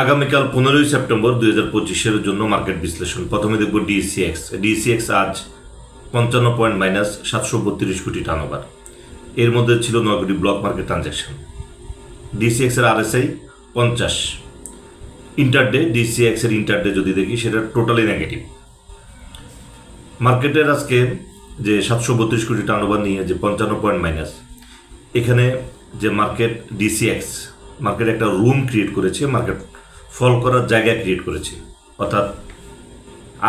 আগামীকাল পনেরোই সেপ্টেম্বর দুই হাজার পঁচিশের জন্য মার্কেট বিশ্লেষণ। প্রথমে দেখব ডিসিএক্স। ডিসিএক্স আজ পঞ্চান্ন পয়েন্ট মাইনাস সাতশো বত্রিশ কোটি টার্নওভার এর মধ্যে ছিল নয় কোটি ব্লক মার্কেট ট্রানজ্যাকশন ডিসিএক্স এর আরএসআই পঞ্চাশ। ইন্টারডে ডিসিএক্স এর ইন্টারডে যদি দেখি, সেটা টোটালি নেগেটিভ মার্কেটের আজকে যে সাতশো বত্রিশ কোটি টার্নওভার নিয়ে যে পঞ্চান্ন পয়েন্ট মাইনাস, এখানে যে মার্কেট ডিসিএক্স, মার্কেট একটা রুম ক্রিয়েট করেছে, মার্কেট ফল করার জায়গা ক্রিয়েট করেছে। অর্থাৎ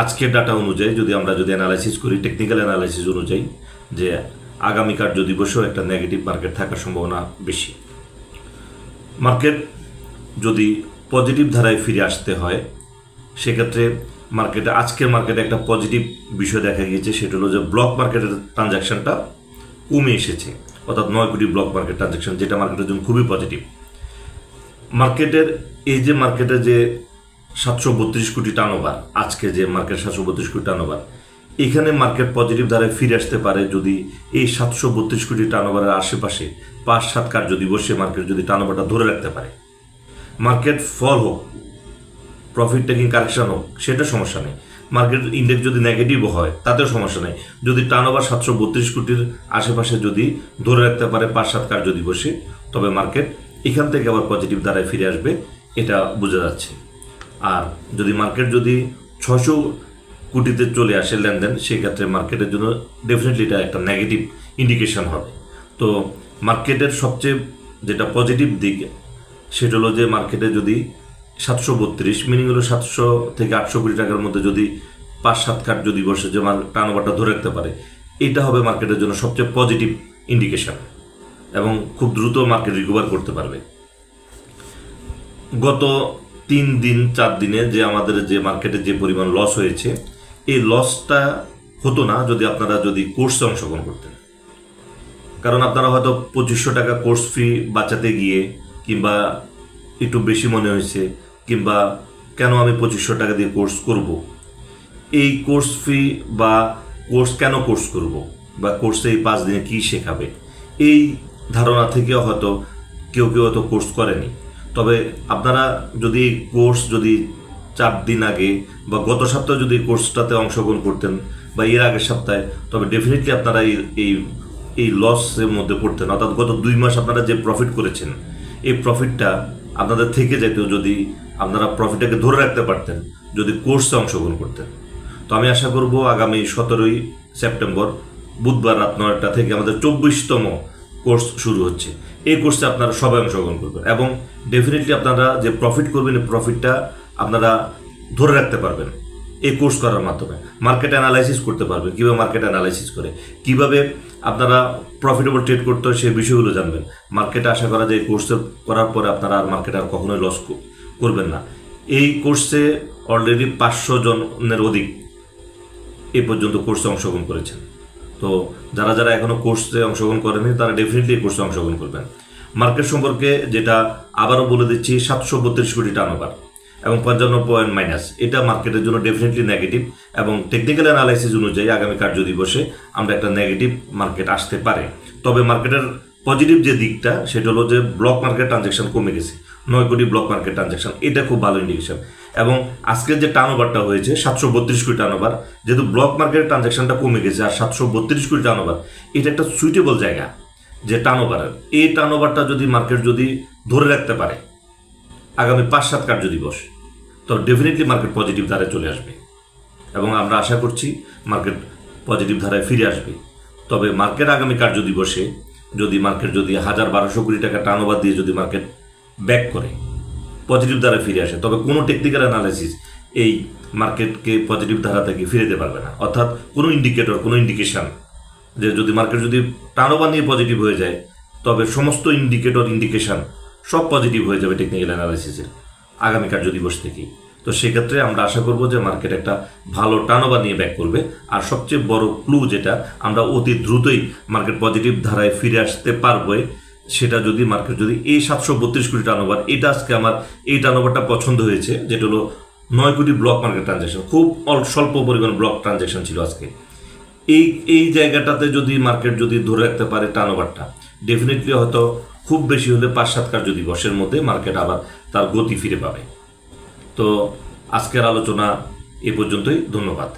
আজকের ডাটা অনুযায়ী যদি আমরা যদি অ্যানালাইসিস করি টেকনিক্যাল অ্যানালাইসিস অনুযায়ী, যে আগামী কার্য দিবসেও একটা নেগেটিভ মার্কেট থাকার সম্ভাবনা বেশি। মার্কেট যদি পজিটিভ ধারায় ফিরে আসতে হয়, সেক্ষেত্রে মার্কেটে আজকের মার্কেটে একটা পজিটিভ বিষয় দেখা গিয়েছে, সেটা হলো যে ব্লক মার্কেটের ট্রানজ্যাকশনটা কমে এসেছে। অর্থাৎ নয় কোটি ব্লক মার্কেট ট্রানজ্যাকশন যেটা মার্কেটের জন্য খুবই পজিটিভ মার্কেটের এই যে মার্কেটে যে সাতশো বত্রিশ কোটি টার্নওভার আজকে যে মার্কেট সাতশো বত্রিশ কোটি টার্নওভার এখানে মার্কেট পজিটিভ ধারায় ফিরে আসতে পারে যদি এই সাতশো বত্রিশ কোটি টার্নওভারের আশেপাশে পাঁচ সাত কার্য দিবসে মার্কেট যদি টার্নওভারটা ধরে রাখতে পারে। মার্কেট ফল হোক প্রফিট টেকিং কারেকশন হোক, সেটা সমস্যা নেই। মার্কেট ইন্ডেক্স যদি নেগেটিভও হয়, তাতেও সমস্যা নেই। যদি টার্নওভার সাতশো বত্রিশ কোটির আশেপাশে যদি ধরে রাখতে পারে পাঁচ সাত কার্য দিবসে তবে মার্কেট এখান থেকে আবার পজিটিভ দ্বারায় ফিরে আসবে। এটা বোঝা যাচ্ছে। আর যদি মার্কেট যদি ছশো কোটিতে চলে আসে লেনদেন, সেক্ষেত্রে মার্কেটের জন্য ডেফিনেটলি এটা একটা নেগেটিভ ইন্ডিকেশন হবে। তো মার্কেটের সবচেয়ে যেটা পজিটিভ দিক, সেটা হলো যে মার্কেটে যদি সাতশো বত্রিশ মিনিং হলো সাতশো থেকে আটশো কোটি টাকার মধ্যে যদি পাঁচ সাত কাঠ যদি বসে, যে টার্নওভারটা ধরে রাখতে পারে, এটা হবে মার্কেটের জন্য সবচেয়ে পজিটিভ ইন্ডিকেশন এবং খুব দ্রুত মার্কেট রিকভার করতে পারবে। গত তিন দিন, চার দিনে যে আমাদের যে মার্কেটে যে পরিমাণ লস হয়েছে, এই লসটা হতো না যদি আপনারা যদি কোর্সে অংশগ্রহণ করতেন। কারণ আপনারা হয়তো পঁচিশশো টাকা কোর্স ফি বাঁচাতে গিয়ে কিংবা একটু বেশি মনে হয়েছে, কিংবা কেন আমি পঁচিশশো টাকা দিয়ে কোর্স করব? এই কোর্স ফি বা কোর্স কেন কোর্স করব? বা কোর্সে এই পাঁচ দিনে কী শেখাবে? এই ধারণা থেকেও হয়তো কেউ কেউ হয়তো কোর্স করেনি। তবে আপনারা যদি কোর্স যদি চার দিন আগে বা গত সপ্তাহে যদি কোর্সটাতে অংশগ্রহণ করতেন বা এর আগের সপ্তাহে, তবে ডেফিনেটলি আপনারা এই এই এই লসের মধ্যে পড়তেন। অর্থাৎ গত দুই মাস আপনারা যে প্রফিট করেছেন, এই প্রফিটটা আপনাদের থেকে যেত যদি আপনারা প্রফিটটাকে ধরে রাখতে পারতেন, যদি কোর্সে অংশগ্রহণ করতেন। তো আমি আশা করব আগামী সতেরোই সেপ্টেম্বর, বুধবার রাত নয়টা থেকে আমাদের চব্বিশতম কোর্স শুরু হচ্ছে। এই কোর্সে আপনারা সবাই অংশগ্রহণ করবেন এবং ডেফিনেটলি আপনারা যে প্রফিট করবেন, এই প্রফিটটা আপনারা ধরে রাখতে পারবেন এই কোর্স করার মাধ্যমে। মার্কেট অ্যানালাইসিস করতে পারবেন, কীভাবে মার্কেট অ্যানালাইসিস করে, কীভাবে আপনারা প্রফিটেবল ট্রেড করতে হয় সেই বিষয়গুলো জানবেন। মার্কেটে আশা করা যায় এই কোর্সে করার পরে আপনারা আর মার্কেটে আর কখনোই লস করবেন না। এই কোর্সে অলরেডি পাঁচশো জনের অধিক এ পর্যন্ত কোর্সে অংশগ্রহণ করেছেন। তো যারা যারা এখনও কোর্সে অংশগ্রহণ করেনি তারা ডেফিনেটলি কোর্সে অংশগ্রহণ করবেন। মার্কেট সম্পর্কে যেটা আবারও বলে দিচ্ছি, সাতশো বত্রিশ কোটি টার্নওভার এবং পঞ্চান্ন পয়েন্ট মাইনাস। এটা মার্কেটের জন্য ডেফিনেটলি নেগেটিভ এবং টেকনিক্যাল অ্যানালাইসিস অনুযায়ী আগামী কার্য দিবসে আমরা একটা নেগেটিভ মার্কেট আসতে পারে। তবে মার্কেটের পজিটিভ যে দিকটা, সেটা হলো যে ব্লক মার্কেট ট্রানজ্যাকশন কমে গেছে। নয় কোটি ব্লক মার্কেট ট্রানজ্যাকশন এটা খুব ভালো ইন্ডিকেশন এবং আজকের যে টার্ন ওভারটা হয়েছে, সাতশো বত্রিশ কোটি টার্ন ওভার যেহেতু ব্লক মার্কেটের ট্রানজ্যাকশনটা কমে গেছে, আর সাতশো বত্রিশ কোটি টার্ন ওভার এটা একটা সুইটেবল জায়গা যে টার্নওভারের এই টার্ন ওভারটা যদি মার্কেট যদি ধরে রাখতে পারে, আগামী পাঁচ সাত কার্য দিবস তো ডেফিনেটলি মার্কেট পজিটিভ ধারায় চলে আসবে। এবং আমরা আশা করছি মার্কেট পজিটিভ ধারায় ফিরে আসবে। তবে মার্কেট আগামী কার্য দিবসে যদি মার্কেট যদি হাজার বারোশো কোটি টাকা টার্ন ওভার দিয়ে যদি মার্কেট ব্যাক করে পজিটিভ ধারায় ফিরে আসে। তবে কোনো টেকনিক্যাল অ্যানালাইসিস এই মার্কেটকে পজিটিভ ধারা থেকে ফিরে যেতে পারবে না। অর্থাৎ কোনো ইন্ডিকেটর কোনো ইন্ডিকেশন যে যদি মার্কেট যদি টার্নওভার নিয়ে পজিটিভ হয়ে যায়, তবে সমস্ত ইন্ডিকেটর ইন্ডিকেশন সব পজিটিভ হয়ে যাবে টেকনিক্যাল অ্যানালাইসিসের আগামী কার্য দিবস থেকেই। তো সেক্ষেত্রে আমরা আশা করব যে মার্কেট একটা ভালো টার্নওভার নিয়ে ব্যাক করবে। আর সবচেয়ে বড় ক্লু যেটা, আমরা অতি দ্রুতই মার্কেট পজিটিভ ধারায় ফিরে আসতে পারবে সেটা যদি মার্কেট যদি এই সাতশো বত্রিশ কোটি টার্নওভার এটা আজকে আমার এই টার্নওভারটা পছন্দ হয়েছে, যেটা হলো নয় কোটি ব্লক মার্কেট ট্রানজ্যাকশন খুব স্বল্প পরিমাণ ব্লক ট্রানজ্যাকশন ছিল আজকে। এই এই জায়গাটাতে যদি মার্কেট যদি ধরে রাখতে পারে টার্নওভারটা ডেফিনেটলি হয়তো খুব বেশি হলে পাঁচ, সাত কার্য দিবসের মধ্যে মার্কেট আবার তার গতি ফিরে পাবে। তো আজকের আলোচনা এ পর্যন্তই, ধন্যবাদ।